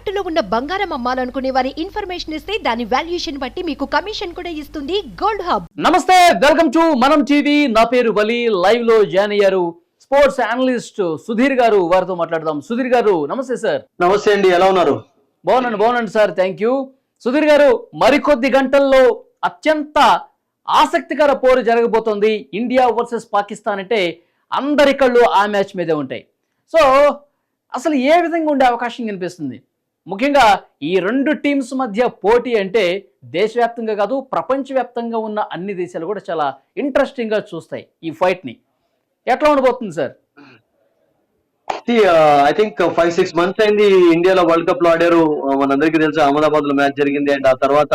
తాకట్టులో ఉన్న బంగారం అమ్మాలనుకునే వారి ఇన్ఫర్మేషన్ ఇస్తే దాని వాల్యుయేషన్ బట్టి మీకు కమిషన్ కూడా ఇస్తుంది గోల్డ్ హబ్. నమస్తే వెల్కమ్ టు మనం టీవీ. నా పేరు వలి. లైవ్లో జాయిన్ అయ్యారు స్పోర్ట్స్ అనలిస్ట్ సుధీర్ గారు. వారితో మాట్లాడదాం. సుధీర్ గారు నమస్తే సార్. నమస్తే అండి. ఎలా ఉన్నారు? బాగున్నాను బాగున్నాను సార్. థ్యాంక్ యూ సుధీర్ గారు మరికొద్ది గంటల్లో అత్యంత ఆసక్తికర పోరు జరగబోతోంది. ఇండియా వర్సెస్ పాకిస్తాన్ అంటే అందరి కళ్ళు ఆ మ్యాచ్ మీదే ఉంటాయి. సో అసలు ఏ విధంగా ఉండే అవకాశం కనిపిస్తుంది? ముఖ్యంగా ఈ రెండు టీమ్స్ మధ్య పోటీ అంటే దేశవ్యాప్తంగా కాదు ప్రపంచవ్యాప్తంగా ఉన్న అన్ని దేశాలు కూడా చాలా ఇంట్రెస్టింగ్గా చూస్తాయి ఈ ఫైట్ని. ఎట్లా ఉండబోతుంది sir? I think five six months అయింది ఇండియాలో వరల్డ్ కప్లో ఆడారు. Uh, మనందరికీ తెలుసు అహ్మదాబాద్లో మ్యాచ్ జరిగింది అండ్ ఆ తర్వాత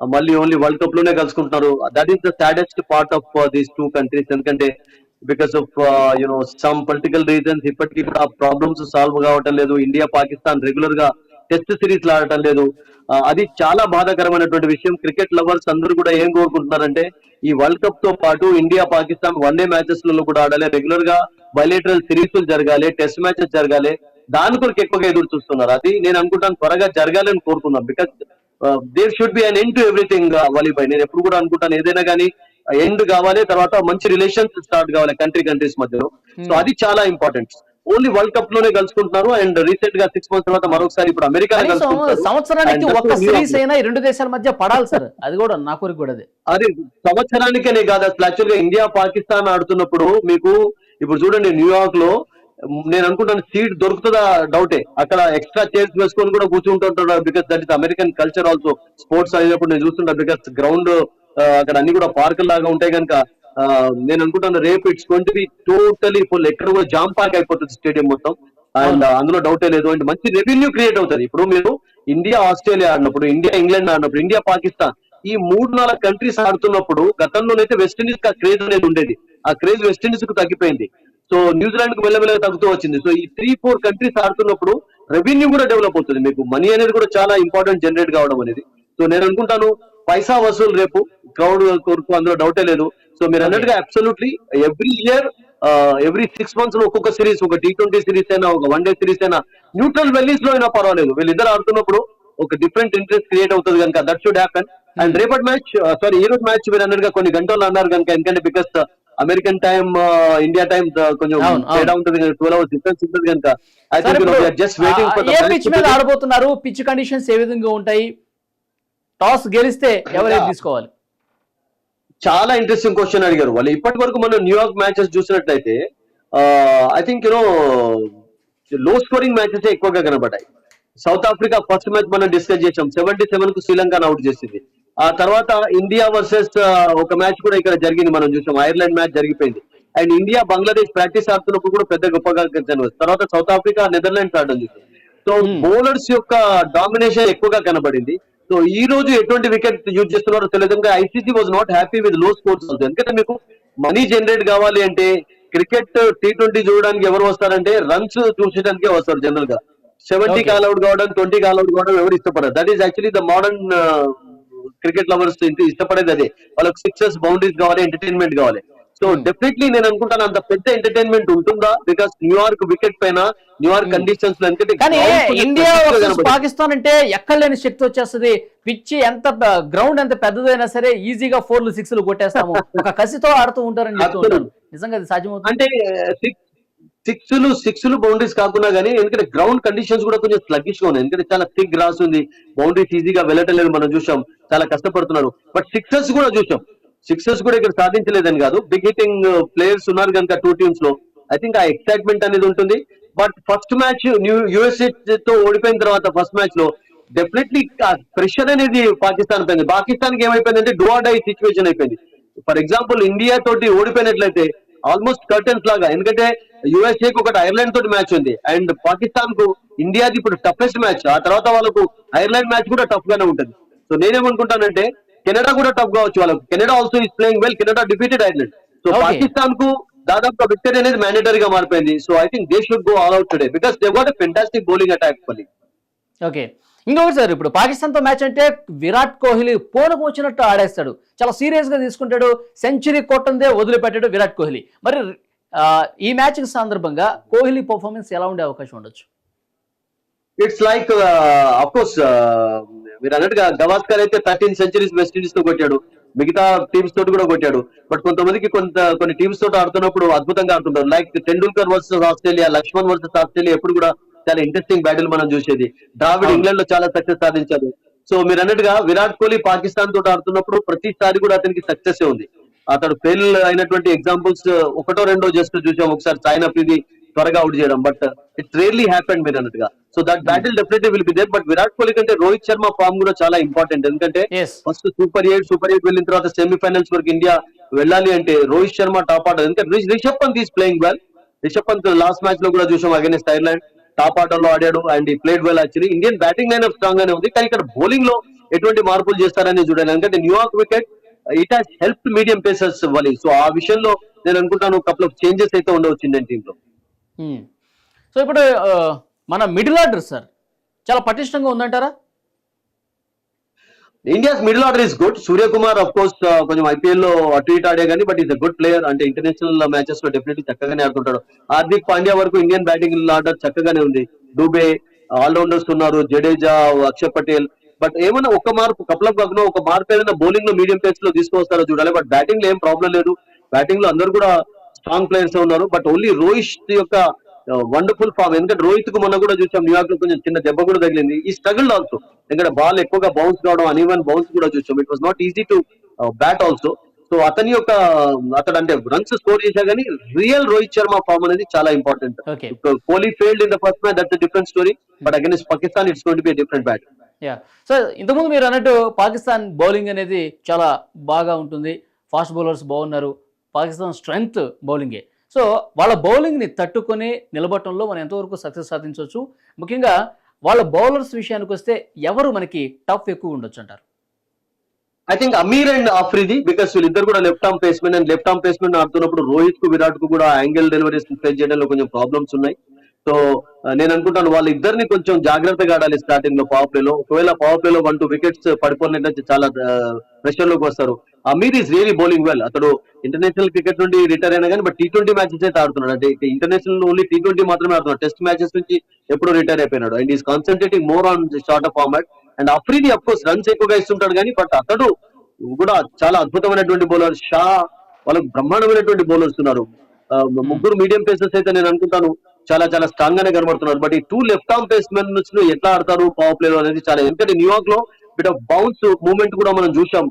uh, మళ్ళీ ఓన్లీ వరల్డ్ కప్లోనే కలుసుకుంటున్నారు. That is the saddest part of these two countries ఎందుకంటే because of you know some political reasons ఇప్పటికీ కూడా ప్రాబ్లమ్స్ సాల్వ్ కావటం లేదు. ఇండియా పాకిస్తాన్ రెగ్యులర్గా టెస్ట్ సిరీస్ ఆడటం లేదు. అది చాలా బాధాకరమైనటువంటి విషయం. క్రికెట్ లవర్స్ అందరూ కూడా ఏం కోరుకుంటున్నారంటే ఈ వరల్డ్ కప్తో పాటు ఇండియా పాకిస్తాన్ వన్ డే మ్యాచెస్లలో కూడా ఆడాలి. రెగ్యులర్గా బయలేటరల్ సిరీస్ జరగాలి టెస్ట్ మ్యాచెస్ జరగాలి. దాని కొరకు ఎక్కువగా ఎదురు చూస్తున్నారు. అది నేను అనుకుంటాను త్వరగా జరగాలని కోరుకున్నాం because there should be an end to everything వాలీబాయ్ నేను ఎప్పుడు కూడా అనుకుంటాను ఏదైనా కానీ ఎండ్ కావాలి తర్వాత మంచి రిలేషన్స్ స్టార్ట్ కావాలి కంట్రీ కంట్రీస్ మధ్యలో. సో అది చాలా ఇంపార్టెంట్ ఓన్లీ వరల్డ్ కప్లోనే కలుసుకుంటున్నారు. అండ్ రీసెంట్గా సిక్స్ మంత్స్ తర్వాత మరొకసారి ఇప్పుడు అమెరికా సంవత్సరానికి ఒక్క సిరీస్ అయినా ఈ రెండు దేశాల మధ్య పడాలి సార్. అది కూడా నా కోరిక కూడా అదే. అది సంవత్సరానికనే కాదు అసలు యాక్చువల్గా ఇండియా పాకిస్తాన్ ఆడుతున్నప్పుడు మీకు ఇప్పుడు చూడండి న్యూయార్క్లో నేను అనుకుంటాను సీట్ దొరుకుతుందా డౌటే. అక్కడ ఎక్స్ట్రా చైర్స్ వేసుకొని కూడా కూర్చుంటుంటారు because that is American culture also sports అయినప్పుడు నేను చూస్తుంటా బికాస్ గ్రౌండ్ అక్కడ అన్ని కూడా పార్క్ లాగా ఉంటాయి కనుక నేను అనుకుంటాను రేపు it's twenty be totally full ఎక్కడ కూడా జామ్ పార్క్ అయిపోతుంది స్టేడియం మొత్తం. అండ్ అందులో డౌటే లేదు. అండ్ మంచి రెవెన్యూ క్రియేట్ అవుతుంది. ఇప్పుడు మీరు ఇండియా ఆస్ట్రేలియా ఆడినప్పుడు ఇండియా ఇంగ్లాండ్ ఆడినప్పుడు ఇండియా పాకిస్తాన్ ఈ మూడు నాలుగు కంట్రీస్ ఆడుతున్నప్పుడు గతంలోనైతే వెస్టిండీస్కి ఆ క్రేజ్ అనేది ఉండేది. ఆ క్రేజ్ వెస్టిండీస్కు తగ్గిపోయింది. సో న్యూజిలాండ్కు మెల్లమెల్లగా తగ్గుతూ వచ్చింది. సో ఈ త్రీ ఫోర్ కంట్రీస్ ఆడుతున్నప్పుడు రెవెన్యూ కూడా డెవలప్ అవుతుంది. మీకు మనీ అనేది కూడా చాలా ఇంపార్టెంట్ జనరేట్ కావడం అనేది. సో నేను అనుకుంటాను పైసా వసూలు రేపు క్రౌడ్ కొరకు అందులో డౌటే లేదు. సో మీరు అన్నట్టుగా absolutely every year every six మంత్స్లో ఒక్కొక్క సిరీస్ ఒక టీ ట్వంటీ సిరీస్ అయినా ఒక వన్ డే సిరీస్ అయినా న్యూట్రల్ వెల్లీస్లో అయినా పర్వాలేదు. వీళ్ళిద్దరు ఆడుతున్నప్పుడు ఒక డిఫరెంట్ ఇంట్రెస్ట్ క్రియేట్ అవుతుంది కనుక దట్ షుడ్ హ్యాపెన్ అండ్ రేపటి మ్యాచ్ సారీ ఈ రోజు మ్యాచ్ మీరు అన్నట్టుగా కొన్ని గంటలు అన్నారు కనుక ఎందుకంటే because American time India time కొంచెం అవును, అవును. తేడా ఉంటుంది ట్వెల్వ్ అవర్స్ డిఫరెన్స్ ఉంటుంది కనుక ఐ సార్ థింక్ ఇప్పుడు just waiting for ah, a pitch మీద ఆడబోతున్నారు పిచ్ కండిషన్స్ ఏ విధంగా ఉంటాయి టాస్ గెలిస్తే ఎవరైతే తీసుకోవాలి? చాలా ఇంట్రెస్టింగ్ క్వశ్చన్ అడిగారు. వాళ్ళు ఇప్పటి వరకు మనం న్యూయార్క్ మ్యాచెస్ చూసినట్లయితే I think you know low scoring matches ఎక్కువగా కనబడ్డాయి. సౌత్ ఆఫ్రికా ఫస్ట్ మ్యాచ్ మనం డిస్కస్ చేసాం సెవెంటీ సెవెన్కు శ్రీలంకను అవుట్ చేసింది. ఆ తర్వాత ఇండియా వర్సెస్ ఒక మ్యాచ్ కూడా ఇక్కడ జరిగింది మనం చూసాం. ఐర్లాండ్ మ్యాచ్ జరిగిపోయింది. అండ్ ఇండియా బంగ్లాదేశ్ ప్రాక్టీస్ ఆడుతున్నప్పుడు కూడా పెద్ద గొప్పగా కనిపించారు తర్వాత సౌత్ ఆఫ్రికా నెదర్లాండ్స్ ఆడడం చూసాం. సో బౌలర్స్ యొక్క డామినేషన్ ఎక్కువగా కనబడింది. సో ఈ రోజు ఎటువంటి వికెట్ యూజ్ చేస్తున్నారో తెలియదు. ఐసీసీ వాజ్ నాట్ హ్యాపీ విత్లో స్కోర్స్ ఆల్సో ఎందుకంటే మీకు మనీ జనరేట్ కావాలి అంటే క్రికెట్ టీ ట్వంటీ చూడడానికి ఎవరు వస్తారంటే రన్స్ చూసేటానికే వస్తారు జనరల్గా. సెవెంటీ. కాల్ అవుట్ కావడం ట్వంటీ కాల్ అవుట్ కావడం ఎవరు ఇష్టపడరు. That is actually the modern cricket lovers ఇష్టపడేది అదే. వాళ్ళకి సిక్సెస్ బౌండరీస్ కావాలి ఎంటర్టైన్మెంట్ కావాలి. So Hmm. డెఫినెట్లీ నేను అనుకుంటాను అంత పెద్ద ఎంటర్టైన్మెంట్ ఉంటుందా? బికాస్ న్యూయార్క్ వికెట్ పైన న్యూయార్క్ కండిషన్స్ కానీ ఇండియా. పాకిస్తాన్ అంటే ఎక్కడలేని శక్తి వచ్చేస్తుంది. పిచ్ ఎంత గ్రౌండ్ ఎంత పెద్దదైనా సరే ఈజీగా ఫోర్లు సిక్స్లు కొట్టేస్తాము. ఒక కసితో ఆడుతూ ఉంటారని నిజంగా అది సాధ్యమవుతుంది? అంటే సిక్స్లు సిక్స్లు బౌండరీస్ కాకుండా గానీ ఎందుకంటే గ్రౌండ్ కండిషన్స్ కూడా కొంచెం స్లగ్గిష్గా ఉన్నాయి. ఎందుకంటే చాలా థిక్ గ్రాస్ ఉంది. బౌండరీస్ ఈజీగా వెళ్ళటం లేదు మనం చూసాం. చాలా కష్టపడుతున్నారు. బట్ సిక్సెస్ కూడా చూసాం. సిక్సెస్ కూడా ఇక్కడ సాధించలేదని కాదు. బిగ్ హిట్టింగ్ ప్లేయర్స్ ఉన్నారు కనుక టూ టీమ్స్లో. ఐ థింక్ ఆ ఎక్సైట్మెంట్ అనేది ఉంటుంది. But first match new USA తో ఓడిపోయిన తర్వాత ఫస్ట్ మ్యాచ్లో డెఫినెట్లీ ప్రెషర్ అనేది పాకిస్తాన్ పైన పాకిస్తాన్కి ఏమైపోయిందంటే డూ డై సిచ్యువేషన్ అయిపోయింది. ఫర్ ఎగ్జాంపుల్ ఇండియా తోటి ఓడిపోయినట్లయితే ఆల్మోస్ట్ కర్టన్స్ లాగా. ఎందుకంటే యుఎస్ఏ కి ఒకటి ఐర్లాండ్ తోటి మ్యాచ్ ఉంది. అండ్ పాకిస్తాన్కు ఇండియాది ఇప్పుడు టఫెస్ట్ మ్యాచ్ ఆ తర్వాత వాళ్ళకు ఐర్లాండ్ మ్యాచ్ కూడా టఫ్ గానే ఉంటుంది. సో నేనేమనుకుంటానంటే కెనడా కూడా టఫ్ కావచ్చు వాళ్ళకు. Canada also is playing well Canada defeated Ireland so. పాకిస్తాన్కు దాదాపు విక్టరీ అనేది మ్యాండేటరీగా మారిపోయింది. So I think they should go all out today because they got fantastic bowling attack పల్లి ఓకే ఇంకొకటి సార్ ఇప్పుడు పాకిస్తాన్తో మ్యాచ్ అంటే విరాట్ కోహ్లీ పోనుకు వచ్చినట్టు ఆడేస్తాడు. చాలా సీరియస్గా తీసుకుంటాడు. సెంచరీ కొట్టందే వదిలిపెట్టాడు విరాట్ కోహ్లీ. మరి ఈ మ్యాచ్ సందర్భంగా కోహ్లీ పర్ఫార్మెన్స్ ఎలా ఉండే అవకాశం ఉండొచ్చు? ఇట్స్ లైక్ అఫ్ కోర్స్ మీరు అన్నట్టుగా గవాస్కర్ అయితే థర్టీన్ సెంచరీస్ వెస్ట్ ఇండీస్తో కొట్టాడు. మిగతా టీమ్స్ తోటి కూడా కొట్టాడు. బట్ కొంతమందికి కొంత కొన్ని టీమ్స్ తోటి ఆడుతున్నప్పుడు అద్భుతంగా ఆడుతుంటారు. Like Tendulkar versus Australia Laxman versus Australia ఎప్పుడు కూడా చాలా ఇంట్రెస్టింగ్ బ్యాటిల్ మనం చూసేది. ద్రావిడ్. ఇంగ్లాండ్లో చాలా సక్సెస్ సాధించారు సో మీరు అన్నట్టుగా విరాట్ కోహ్లీ పాకిస్తాన్ తోటి ఆడుతున్నప్పుడు ప్రతిసారి కూడా అతనికి సక్సెస్ ఉంది. అతడు ఫెయిల్ అయినటువంటి ఎగ్జాంపుల్స్ ఒకటో రెండో జస్ట్ చూసాం. ఒకసారి సాయిన్ అఫ్రిది త్వరగా అవుట్ చేయడం బట్ ఇట్స్ రియర్లీ హ్యాపెండ్ మీరు అన్నట్టుగా. So that battle definitely will be there but Virat Kohli కంటే రోహిత్ శర్మ ఫామ్ కూడా చాలా ఇంపార్టెంట్ ఎందుకంటే first super eight super eight వెళ్ళిన తర్వాత సెమీఫైనల్స్ వరకు ఇండియా వెళ్ళాలి అంటే రోహిత్ శర్మ టాప్ ఆర్డర్ ఎందుకంటే రిష్- Rishabh Pant is playing well Rishabh Pant last మ్యాచ్లో కూడా చూసాం అగేనెస్ట్ ఐర్లాండ్ టాప్ ఆర్డర్లో ఆడాడు అండ్ ఈ played well actually Indian batting line strong గానే ఉంది కానీ ఇక్కడ బౌలింగ్లో ఎటువంటి మార్పులు చేస్తారని చూడాలి. ఎందుకంటే New York wicket it has help medium pacers వాలి సో ఆ విషయంలో నేను అనుకుంటాను కపుల్ ఆఫ్ చేంజెస్ అయితే ఉండవచ్చు ఇండియన్ టీమ్లో. సో ఇప్పుడు మన మిడిల్ ఆర్డర్ సార్ చాలా పటిష్టంగా ఉందంటారా? India's middle order is good Suryakumar of course కొంచెం ఐపీఎల్లో అటు ఇటు ఆడే కానీ but is a good player అంటే ఇంటర్నేషనల్ మ్యాచెస్లో డెఫినెట్లీ చక్కగానే ఆడుతుంటాడు. హార్దిక్ పాండ్యా వరకు ఇండియన్ బ్యాటింగ్ ఆర్డర్ చక్కగానే ఉంది. డూబే ఆల్రౌండర్స్ ఉన్నారు. జడేజా అక్షర్ పటేల్ బట్ ఏమైనా ఒక మార్పు కపుల్ కాకుండా ఒక మార్పు ఏదైనా బౌలింగ్లో మీడియం పేస్లో తీసుకొస్తారో చూడాలి. బట్ బ్యాటింగ్లో ఏం ప్రాబ్లం లేదు. బ్యాటింగ్లో అందరూ కూడా స్ట్రాంగ్ ప్లేయర్స్ ఉన్నారు. బట్ ఓన్లీ రోహిత్ యొక్క వండర్ఫుల్ ఫామ్ ఎందుకంటే రోహిత్కు మొన్న కూడా చూసాం న్యూయార్క్లో కొంచెం చిన్న దెబ్బ కూడా తగిలింది. ఈ స్ట్రగుల్ ఆల్సో ఎందుకంటే బాల్ ఎక్కువగా బౌన్స్ కావడం అన్ఈవెన్ బౌన్స్ కూడా చూసాం. It was not easy to bat also so అతని యొక్క అతడు అంటే రన్స్ స్కోర్ చేశా కానీ రియల్ రోహిత్ శర్మ ఫామ్ అనేది చాలా important okay Kohli failed in the first match that's different story but against Pakistan it's going to be different but yeah so ఇంతకుముందు మీరు అన్నట్టు పాకిస్తాన్ బౌలింగ్ అనేది చాలా బాగా ఉంటుంది. ఫాస్ట్ బౌలర్స్ బాగున్నారు. పాకిస్తాన్ స్ట్రెంగ్త్ బౌలింగే. సో వాళ్ళ బౌలింగ్ని తట్టుకొని నిలబడటంలో మనం ఎంతవరకు సక్సెస్ సాధించవచ్చు? ముఖ్యంగా వాళ్ళ బౌలర్స్ విషయానికి వస్తే ఎవరు మనకి టఫ్ ఎక్కువ ఉండొచ్చు అంటారు? I think Amir and Afridi because వీళ్ళిద్దరు కూడా left arm placement and left arm placement ఆడుతున్నప్పుడు రోహిత్కు విరాట్కు కూడా యాంగిల్ డెలివరీస్ ఫేస్ చేయడంలో కొంచెం ప్రాబ్లమ్స్ ఉన్నాయి. సో నేను అనుకుంటాను వాళ్ళ ఇద్దరిని కొంచెం జాగ్రత్తగా ఆడాలి స్టార్టింగ్లో పవర్ ప్లే లో. ఒకవేళ పవర్ ప్లే లో వన్ టూ వికెట్స్ పడిపోయినట్టు చాలా ప్రెషర్లోకి వస్తారు. Amir is really bowling well అతడు ఇంటర్నేషనల్ క్రికెట్ నుండి రిటైర్ అయినా కానీ బట్ టీ ట్వంటీ మ్యాచెస్ అయితే ఆడుతున్నాడు. అంటే ఇంటర్నేషనల్ ఓన్లీ టీ ట్వంటీ మాత్రమే ఆడుతున్నాడు. టెస్ట్ మ్యాచెస్ నుంచి ఎప్పుడో రిటైర్ అయిపోయినాడు. And is concentrating more on short of format and Afridi of course runs ఎక్కువగా ఇస్తుంటాడు కానీ బట్ అతడు కూడా చాలా అద్భుతమైనటువంటి బౌలర్ షా వాళ్ళకు బ్రహ్మాండమైనటువంటి బౌలర్స్ ఉన్నారు. ముగ్గురు మీడియం పేసర్స్ అయితే నేను అనుకుంటాను. చాలా చాలా స్ట్రాంగ్ గానే కనబడుతున్నారు బట్ ఈ two left arm pace men ఎట్లా ఆడతారు పవర్ ప్లే అనేది చాలా ఎందుకంటే న్యూయార్క్లో బిట్ ఆఫ్ బౌన్స్ మూవ్మెంట్ కూడా మనం చూసాం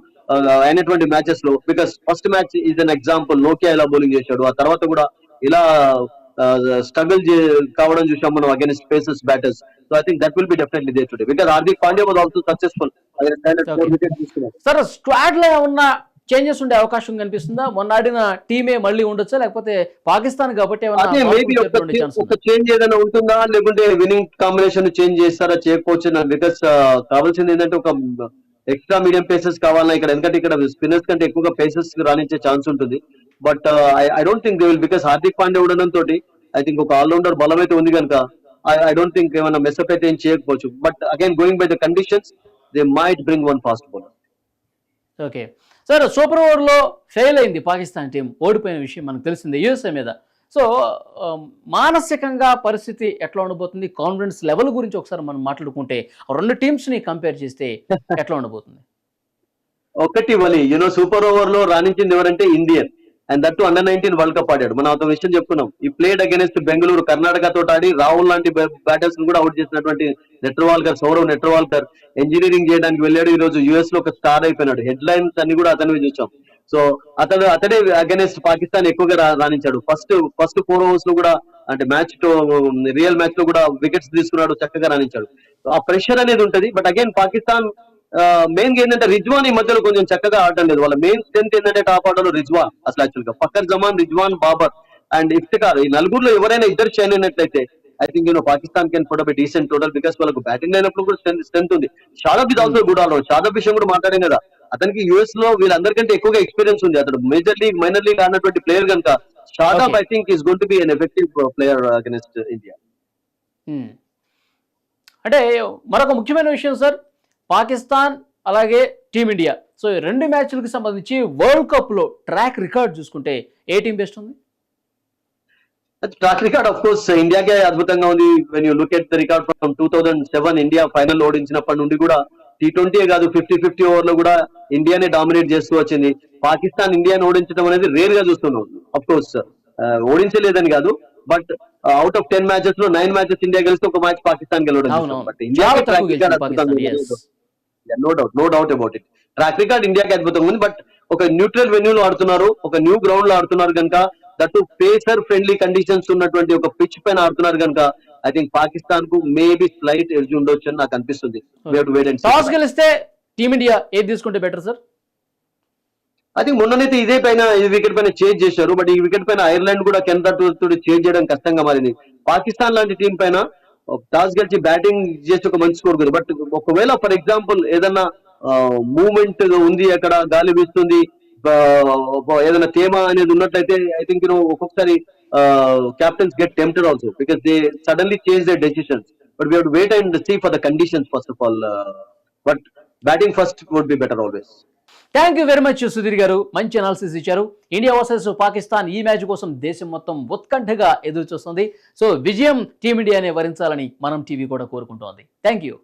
అయినటువంటి మ్యాచెస్లో. Because first match is an example Nokia ఇలా బౌలింగ్ చేశాడు ఆ తర్వాత కూడా ఇలా స్ట్రగుల్ కావడం చూసాం మనం against pacers batters so I think that will be definitely they today because Hardik Pandya was also successful. Sir స్క్వాడ్లో ఏమన్నా చేంజెస్ ఉండే అవకాశం కనిపిస్తుందా? మొన్న ఆడిన టీమే మళ్ళీ ఉండొచ్చా? లేకపోతే పాకిస్తాన్ కాబట్టి చేంజ్ ఏదైనా ఉంటుందా? లేకుంటే విన్నింగ్ కాంబినేషన్ చేంజ్ చేస్తారా చేయకపోవచ్చు? నాకు బికాస్ కావాల్సింది ఏంటంటే ఒక ఎక్స్ట్రా మీడియం పేసెస్ కావాలన్నా ఇక్కడ ఎందుకంటే ఇక్కడ స్పిన్నర్స్ కంటే ఎక్కువగా పేసెస్ రాణించే ఛాన్స్ ఉంటుంది. But I don't think they will because Hardik Pandey ఉండడం తోటి ఐ థింక్ ఒక ఆల్రౌండర్ బలం అయితే ఉంది కనుక ఐ డోంట్ థింక్ ఏమైనా మెస్అప్ అయితే ఏం చేయకపోవచ్చు. But again going by the conditions they might bring one fast bowler okay sir super ఓవర్లో ఫెయిల్ అయింది పాకిస్తాన్ టీం. ఓడిపోయిన విషయం మనకు తెలిసింది యూఎస్ఏ మీద. సో మానసికంగా పరిస్థితి ఎట్లా ఉండబోతుంది? కాన్ఫిడెన్స్ లెవెల్ గురించి ఒకసారి మనం మాట్లాడుకుంటే రెండు టీమ్స్ని కంపేర్ చేస్తే ఎట్లా ఉండబోతుంది? ఒకటి వలి యూనో సూపర్ ఓవర్లో రాణించింది ఎవరంటే Indian. And that under nineteen world cup ఆడాడు. మనం అతను విషయం చెప్పుకున్నాం. ఈ ప్లేడ్ అగేనెస్ట్ బెంగళూరు కర్ణాటక తోటి ఆడి రాహుల్ లాంటి బ్యాటర్స్ కూడా అవుట్ చేసినటువంటి నెట్రవాల్కర్ సౌరవ్ నెట్రవాల్కర్ ఇంజనీరింగ్ చేయడానికి వెళ్ళాడు. ఈ రోజు యుఎస్లో ఒక స్టార్ అయిపోయినాడు. హెడ్ లైన్స్ అన్ని కూడా అతనివి చూసాం. సో అతడు అతడే అగేనెస్ట్ పాకిస్తాన్ ఎక్కువగా రా- రాణించాడు. ఫస్ట్ ఫస్ట్ ఫోర్ ఓవర్స్లో కూడా అంటే మ్యాచ్ రియల్ మ్యాచ్లో కూడా వికెట్స్ తీసుకున్నాడు చక్కగా రాణించాడు. ఆ ప్రెషర్ అనేది ఉంటది. బట్ అగైన్ పాకిస్తాన్ మెయిన్గా ఏంటంటే రిజ్వాన్ ఈ మధ్యలో కొంచెం చక్కగా ఆడటం లేదు. వాళ్ళ మెయిన్ స్ట్రెంత్ ఏంటంటే టాప్ ఆర్డర్ రిజ్వాన్ అసలు యాక్చువల్గా. ఫకర్ జమాన్ రిజ్వాన్ బాబర్ అండ్ ఇఫ్తికార్ ఈ నలుగురులో ఎవరైనా ఇద్దరు షైన్ అయినట్లయితే I think you know Pakistan can put up decent total because వాళ్ళకు బ్యాటింగ్ అయినప్పుడు కూడా స్ట్రెంత్ స్ట్రెంత్ ఉంది. Shadab is also good allround Shadab విషయం కూడా మాట్లాడాం కదా. అతనికి యుఎస్లో వీళ్ళందరికంటే ఎక్కువగా ఎక్స్పీరియన్స్ ఉంది. అతను మేజర్ లీగ్ మైనర్ లీగ్ ఆడినటువంటి ప్లేయర్ కనుక Shadab. I think is gonna be an effective player against India. అంటే మరొక ముఖ్యమైన విషయం సార్ పాకిస్తాన్ అలాగే టీమిండియా. సో ఈ రెండు మ్యాచ్లకు సంబంధించి వరల్డ్ కప్లో ట్రాక్ రికార్డ్ చూసుకుంటే ఏ టీం బెస్ట్ ఉంది? ట్రాక్ రికార్డ్ ఆఫ్ కోర్స్ ఇండియాకే అద్భుతంగా ఉంది. When you look at the record from two thousand seven India final ఓడించినప్పటి నుండి కూడా టీ ట్వంటీ కాదు ఫిఫ్టీ ఫిఫ్టీ ఓవర్లో కూడా ఇండియానే డామినేట్ చేస్తూ వచ్చింది. పాకిస్తాన్ ఇండియాని ఓడించడం అనేది రేర్గా చూస్తున్నాం అఫ్ కోర్స్ ఓడించలేదని కాదు బట్ అవుట్ ఆఫ్ టెన్ మ్యాచెస్లో నైన్ మ్యాచెస్ ఇండియా గెలిస్తే ఒక మ్యాచ్ పాకిస్తాన్ గెలవడం India no doubt no doubt about it track record ఇండియాకి అద్భుతంగా ఉంది బట్ ఒక న్యూట్రల్ వెన్యూలో ఆడుతున్నారు ఒక న్యూ గ్రౌండ్లో ఆడుతున్నారు కనుక దట్ పేసర్ ఫ్రెండ్లీ కండిషన్స్ ఉన్నటువంటి ఒక పిచ్ పైన ఆడుతున్నారు కనుక ఐ థింక్ పాకిస్తాన్కు మేబీ స్లైట్ ఎడ్జ్ ఉండొచ్చు అని నాకు అనిపిస్తుంది. టాస్ గెలిస్తే టీమిండియా ఏది తీసుకుంటే బెటర్ సార్ ఐ థింక్ మొన్ననైతే ఇదే పైన ఈ వికెట్ పైన చేంజ్ చేశారు బట్ ఈ వికెట్ పైన ఐర్లాండ్ కూడా కెనడా తోటి చేంజ్ చేయడం కష్టంగా మారింది. పాకిస్తాన్ లాంటి టీం పైన టాస్ గెలిచి బ్యాటింగ్ చేసి ఒక మంచి స్కోర్ కదా బట్ ఒకవేళ ఫర్ ఎగ్జాంపుల్ ఏదన్నా మూమెంట్ ఉంది అక్కడ గాలి వీస్తుంది ఏదైనా తేమ అనేది ఉన్నట్లయితే ఐ థింక్ యూనో ఒక్కొక్కసారి captains get tempted also because they suddenly change the decisions but we wait and see for the conditions first of all but batting first would be better always thank you very much Sudheer garu. మంచి analysis ఇచ్చారు. India versus Pakistan ఈ match కోసం దేశం మొత్తం ఉత్కంఠగా ఎదురు చూస్తుంది so విజయం టీమిండియానే వరించాలని మనం టీవీ కూడా కోరుకుంటోంది. Thank you